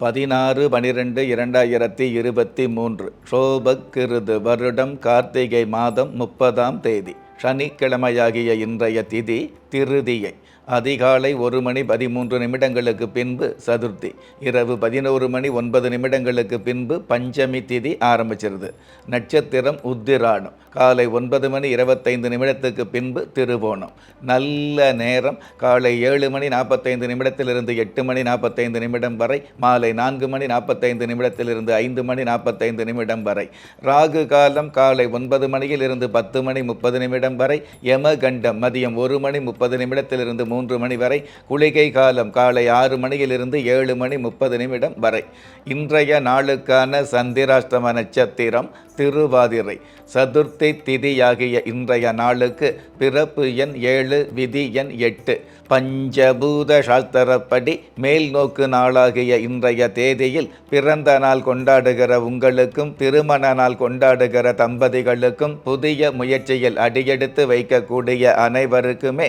பதினாறு பனிரெண்டு இரண்டாயிரத்தி இருபத்தி மூன்று. ஷோபக்கிருது வருடம் கார்த்திகை மாதம் முப்பதாம் தேதி. சனிக்கிழமையாகிய இன்றைய திதி திருதியை. அதிகாலை ஒரு மணி பதிமூன்று நிமிடங்களுக்கு பின்பு சதுர்த்தி. இரவு பதினோரு மணி ஒன்பது நிமிடங்களுக்கு பின்பு பஞ்சமி திதி ஆரம்பிச்சிருது. நட்சத்திரம் உத்திராணம் காலை ஒன்பது மணி இருபத்தைந்து நிமிடத்துக்கு பின்பு திருவோணம். நல்ல நேரம். காலை ஏழு மணி நாற்பத்தைந்து நிமிடத்திலிருந்து எட்டு மணி நாற்பத்தைந்து நிமிடம் வரை. மாலை நான்கு மணி நாற்பத்தைந்து நிமிடத்திலிருந்து ஐந்து மணி நாற்பத்தைந்து நிமிடம் வரை. ராகு காலம் காலை ஒன்பது மணியில் இருந்து பத்து மணி முப்பது நிமிடம் வரை. யமகண்டம் மதியம் ஒரு மணி முப்பது நிமிடத்திலிருந்து மூன்று மணி வரை குளிகை காலம் காலை ஆறு மணியிலிருந்து ஏழு மணி முப்பது நிமிடம் வரை. இன்றைய நாளுக்கான சந்திராஷ்டம நட்சத்திரம் திருவாதிரை. சதுர்த்தி திதியாகிய இன்றைய நாளுக்கு பிறப்பு எண் ஏழு விதி எண் எட்டு. பஞ்சபூத சாஸ்திரப்படி மேல் நோக்கு நாளாகிய இன்றைய தேதியில் பிறந்த நாள் கொண்டாடுகிற உங்களுக்கும் திருமண நாள் கொண்டாடுகிற தம்பதிகளுக்கும் புதிய முயற்சியில் அடியெடுத்து வைக்கக்கூடிய அனைவருக்குமே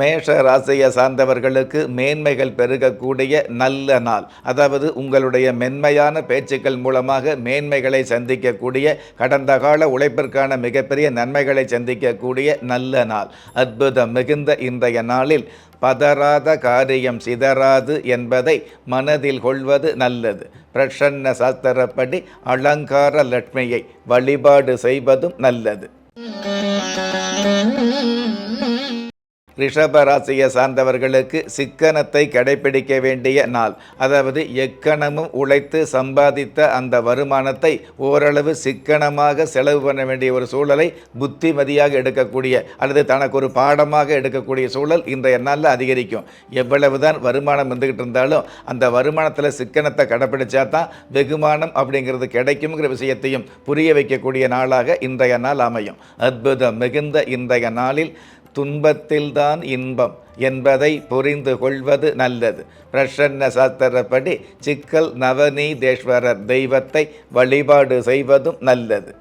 மேஷ ராசியை சார்ந்தவர்களுக்கு மேன்மைகள் பெருகக்கூடிய நல்ல நாள். அதாவது உங்களுடைய மென்மையான பேச்சுக்கள் மூலமாக மேன்மைகளை சந்திக்கக்கூடிய கடந்த கால உழைப்பிற்கான மிகப்பெரிய நன்மைகளை சந்திக்கக்கூடிய நல்ல நாள். அற்புதம் மிகுந்த இன்றைய நாளில் பதறாத காரியம் சிதறாது என்பதை மனதில் கொள்வது நல்லது. பிரசன்ன சாஸ்திரப்படி அலங்கார லட்சுமியை வழிபாடு செய்வதும் நல்லது. ரிஷபராசியை சார்ந்தவர்களுக்கு சிக்கனத்தை கடைபிடிக்க வேண்டிய நாள். அதாவது எக்கணமும் உழைத்து சம்பாதித்த அந்த வருமானத்தை ஓரளவு சிக்கனமாக செலவு பண்ண வேண்டிய ஒரு சூழலை புத்திமதியாக எடுக்கக்கூடிய அல்லது தனக்கு ஒரு பாடமாக எடுக்கக்கூடிய சூழல் இன்றைய நாளில் அதிகரிக்கும். எவ்வளவுதான் வருமானம் வந்துக்கிட்டு இருந்தாலும் அந்த வருமானத்தில் சிக்கனத்தை கடைப்பிடிச்சா தான் வெகுமானம் அப்படிங்கிறது கிடைக்குங்கிற விஷயத்தையும் புரிய வைக்கக்கூடிய நாளாக இன்றைய நாள் அமையும். அற்புதம் மிகுந்த இன்றைய நாளில் துன்பத்தில்தான் இன்பம் என்பதை புரிந்து கொள்வது நல்லது. பிரசன்ன சாஸ்திரப்படி சிக்கல் நவநீதேஸ்வரர் தெய்வத்தை வழிபாடு செய்வதும் நல்லது.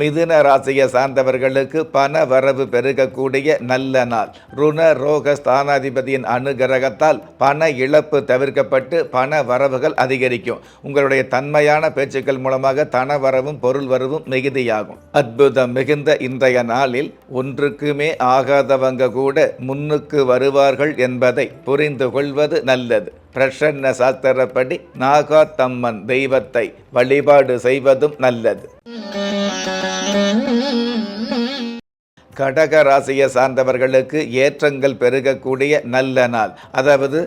மிதுன ராசியை சார்ந்தவர்களுக்கு பண வரவு பெருகக்கூடிய நல்ல நாள். ருண ரோக ஸ்தானாதிபதியின் அனுகிரகத்தால் பண இழப்பு தவிர்க்கப்பட்டு பண வரவுகள் அதிகரிக்கும். உங்களுடைய தன்மையான பேச்சுக்கள் மூலமாக தன வரவும் பொருள் வரவும் மிகுதியாகும். அற்புதம் மிகுந்த இன்றைய நாளில் ஒன்றுக்குமே ஆகாதவங்க கூட முன்னுக்கு வருவார்கள் என்பதை புரிந்து கொள்வது நல்லது. பிரசன்ன சாஸ்திரப்படி நாகாத்தம்மன் தெய்வத்தை வழிபாடு செய்வதும் நல்லது. கடக ராசியை சார்ந்தவர்களுக்கு ஏற்றங்கள் பெருகக்கூடிய நல்ல நாள். அதாவது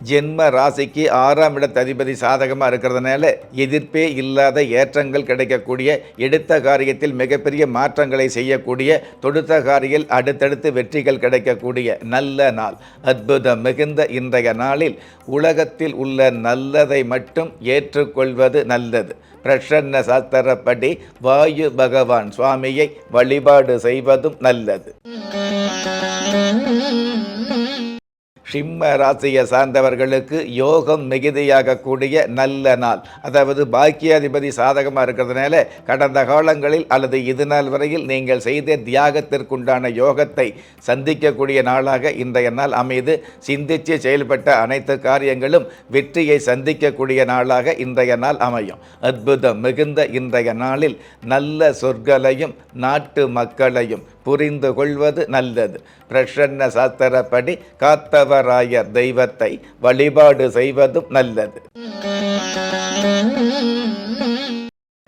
ஜென்ம ராசிக்கு ஆறாம் இடத்து அதிபதி சாதகமாக இருக்கிறதுனால எதிர்ப்பே இல்லாத ஏற்றங்கள் கிடைக்கக்கூடிய எடுத்த காரியத்தில் மிகப்பெரிய மாற்றங்களை செய்யக்கூடிய தொடுத்த காரியில் அடுத்தடுத்து வெற்றிகள் கிடைக்கக்கூடிய நல்ல நாள். அற்புதம் மிகுந்த இன்றைய நாளில் உலகத்தில் உள்ள நல்லதை மட்டும் ஏற்றுக்கொள்வது நல்லது. பிரசன்ன சாஸ்திரப்படி வாயு பகவான் சுவாமியை வழிபாடு செய்வதும் நல்லது. சிம்ம ராசியை சார்ந்தவர்களுக்கு யோகம் மிகுதியாகக்கூடிய நல்ல நாள். அதாவது பாக்கியாதிபதி சாதகமாக இருக்கிறதுனால கடந்த காலங்களில் அல்லது இது நாள் வரையில் நீங்கள் செய்த தியாகத்திற்குண்டான யோகத்தை சந்திக்கக்கூடிய நாளாக இன்றைய நாள் அமைது. சிந்தித்து செயல்பட்ட அனைத்து காரியங்களும் வெற்றியை சந்திக்கக்கூடிய நாளாக இன்றைய நாள் அமையும். அற்புதம் மிகுந்த இன்றைய நாளில் நல்ல சொற்களையும் நாட்டு மக்களையும் புரிந்து கொள்வது நல்லது. பிரசன்ன சாஸ்திரப்படி காத்தவராயர் தெய்வத்தை வழிபாடு செய்வதும் நல்லது.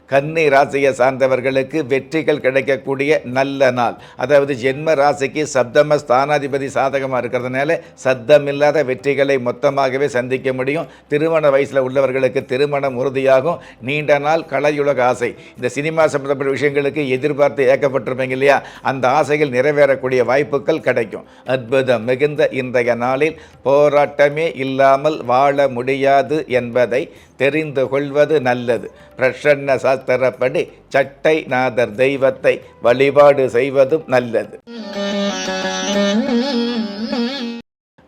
கன்னி ராசியை சார்ந்தவர்களுக்கு வெற்றிகள் கிடைக்கக்கூடிய நல்ல நாள். அதாவது ஜென்ம ராசிக்கு சப்தம ஸ்தானாதிபதி சாதகமாக இருக்கிறதுனால சத்தமில்லாத வெற்றிகளை மொத்தமாகவே சந்திக்க முடியும். திருமண வயசில் உள்ளவர்களுக்கு திருமணம் உறுதியாகும். நீண்ட நாள் கலையுலக ஆசை. இந்த சினிமா சம்பந்தப்பட்ட விஷயங்களுக்கு எதிர்பார்த்து ஏக்கப்பட்டிருப்பீங்க இல்லையா? அந்த ஆசைகள் நிறைவேறக்கூடிய வாய்ப்புகள் கிடைக்கும். அற்புதம் மிகுந்த இன்றைய நாளில் போராட்டமே இல்லாமல் வாழ முடியாது என்பதை தெரிந்து கொள்வது நல்லது. பிரசன்ன சாஸ்திரப்படி சட்டை நாதர் தெய்வத்தை வழிபாடு செய்வதும் நல்லது.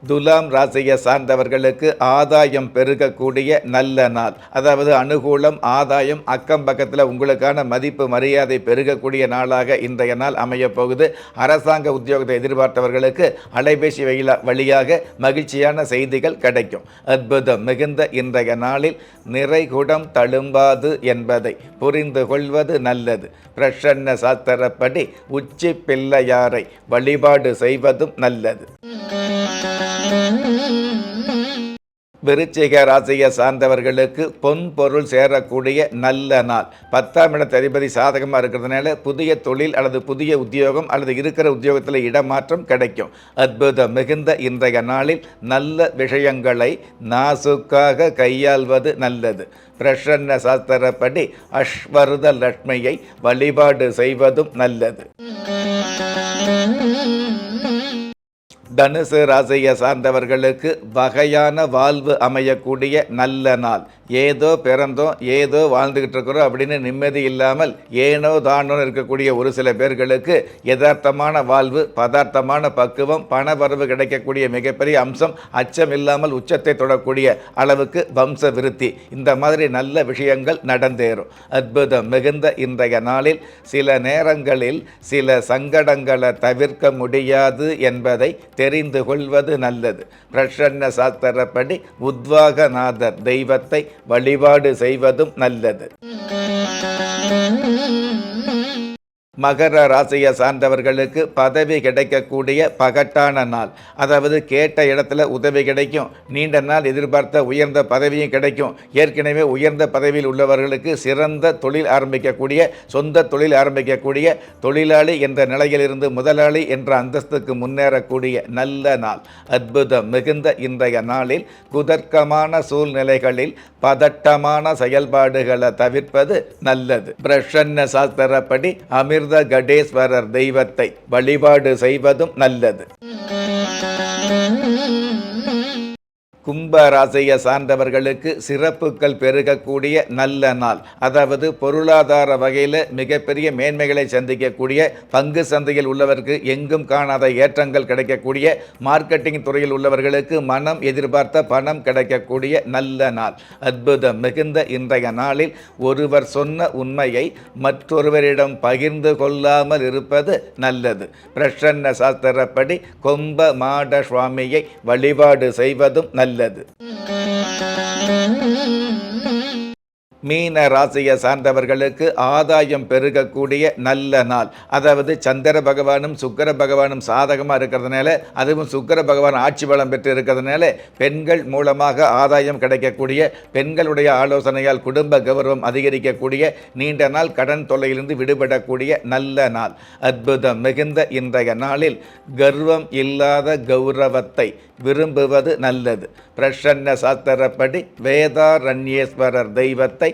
துலாம் ராசியை சார்ந்தவர்களுக்கு ஆதாயம் பெருகக்கூடிய நல்ல நாள். அதாவது அனுகூலம் ஆதாயம் அக்கம் பக்கத்தில் உங்களுக்கான மதிப்பு மரியாதை பெருகக்கூடிய நாளாக இன்றைய நாள் அமையப்போகுது அரசாங்க உத்தியோகத்தை எதிர்பார்த்தவர்களுக்கு அலைபேசி வழியாக மகிழ்ச்சியான செய்திகள் கிடைக்கும். அற்புதம் மிகுந்த இன்றைய நாளில் நிறைகுடம் தழும்பாது என்பதை புரிந்து கொள்வது நல்லது. பிரசன்ன சாஸ்திரப்படி உச்சி பிள்ளையாரை வழிபாடு செய்வதும் நல்லது. விருச்சிக ராசியை சார்ந்தவர்களுக்கு பொன் பொருள் சேரக்கூடிய நல்ல நாள். பத்தாம் இடத்து அதிபதி சாதகமாக இருக்கிறதுனால புதிய தொழில் அல்லது புதிய உத்தியோகம் அல்லது இருக்கிற உத்தியோகத்தில் இடமாற்றம் கிடைக்கும். அற்புதம் மிகுந்த இன்றைய நாளில் நல்ல விஷயங்களை நாசுக்காக கையாள்வது நல்லது. பிரசன்ன சாஸ்திரப்படி அஸ்வருத லட்சுமியை வழிபாடு செய்வதும் நல்லது. தனுசு ராசியை சார்ந்தவர்களுக்கு வகையான வாழ்வு அமையக்கூடிய நல்ல நாள். ஏதோ பிறந்தோம் ஏதோ வாழ்ந்துக்கிட்டு இருக்கிறோம் அப்படின்னு நிம்மதி இல்லாமல் ஏனோ தானோ இருக்கக்கூடிய ஒரு சில பேர்களுக்கு யதார்த்தமான வாழ்வு பதார்த்தமான பக்குவம் பண வரவு கிடைக்கக்கூடிய மிகப்பெரிய அம்சம் அச்சம் இல்லாமல் உச்சத்தை தொடக்கூடிய அளவுக்கு வம்ச விருத்தி. இந்த மாதிரி நல்ல விஷயங்கள் நடந்தேறும். அற்புதம் மிகுந்த இன்றைய நாளில் சில நேரங்களில் சில சங்கடங்களை தவிர்க்க முடியாது என்பதை தெரிந்து கொள்வது நல்லது. பிரசன்ன சாஸ்திரப்படி உத்வாகநாதர் தெய்வத்தை வழிபாடு செய்வதும் நல்லது. மகர ராசியை சார்ந்தவர்களுக்கு பதவி கிடைக்கக்கூடிய பகட்டான நாள். அதாவது கேட்ட இடத்துல உதவி கிடைக்கும். நீண்ட நாள் எதிர்பார்த்த உயர்ந்த பதவியும் கிடைக்கும். ஏற்கனவே உயர்ந்த பதவியில் உள்ளவர்களுக்கு சிறந்த தொழில் ஆரம்பிக்கக்கூடிய சொந்த தொழில் ஆரம்பிக்கக்கூடிய தொழிலாளி என்ற நிலையிலிருந்து முதலாளி என்ற அந்தஸ்துக்கு முன்னேறக்கூடிய நல்ல நாள். அற்புதம் மிகுந்த இன்றைய நாளில் குதர்க்கமான சூழ்நிலைகளில் பதட்டமான செயல்பாடுகளை தவிர்ப்பது நல்லது. பிரசன்ன சாஸ்திரப்படி அமிர்த கடேஸ்வரர் தெய்வத்தை வழிபாடு செய்வதும் நல்லது. கும்ப ராசியை சார்ந்தவர்களுக்கு சிறப்புகள் பெருகக்கூடிய நல்ல நாள். அதாவது பொருளாதார வகையில் மிகப்பெரிய மேன்மைகளை சந்திக்கக்கூடிய பங்கு சந்தையில் உள்ளவருக்கு எங்கும் காணாத ஏற்றங்கள் கிடைக்கக்கூடிய மார்க்கெட்டிங் துறையில் உள்ளவர்களுக்கு மனம் எதிர்பார்த்த பணம் கிடைக்கக்கூடிய நல்ல நாள். அற்புதம் மிகுந்த இன்றைய நாளில் ஒருவர் சொன்ன உண்மையை மற்றொருவரிடம் பகிர்ந்து கொள்ளாமல் இருப்பது நல்லது. பிரசன்ன சாஸ்திரப்படி கொம்ப மாட சுவாமியை வழிபாடு செய்வதும் நல்லது மீன ராசியை சார்ந்தவர்களுக்கு ஆதாயம் பெருகக்கூடிய நல்ல நாள். அதாவது சந்திர பகவானும் சுக்கர பகவானும் சாதகமாக இருக்கிறதுனால அதுவும் சுக்கர பகவான் ஆட்சி பலம் பெற்று இருக்கிறதுனால பெண்கள் மூலமாக ஆதாயம் கிடைக்கக்கூடிய பெண்களுடைய ஆலோசனையால் குடும்ப கௌரவம் அதிகரிக்கக்கூடிய நீண்ட நாள் கடன் தொல்லையிலிருந்து விடுபடக்கூடிய நல்ல நாள். அற்புதம் மிகுந்த இன்றைய நாளில் கர்வம் இல்லாத கௌரவத்தை விரும்புவது நல்லது. பிரசன்ன சாஸ்திரப்படி வேதாரண்யேஸ்வரர் தெய்வத்தை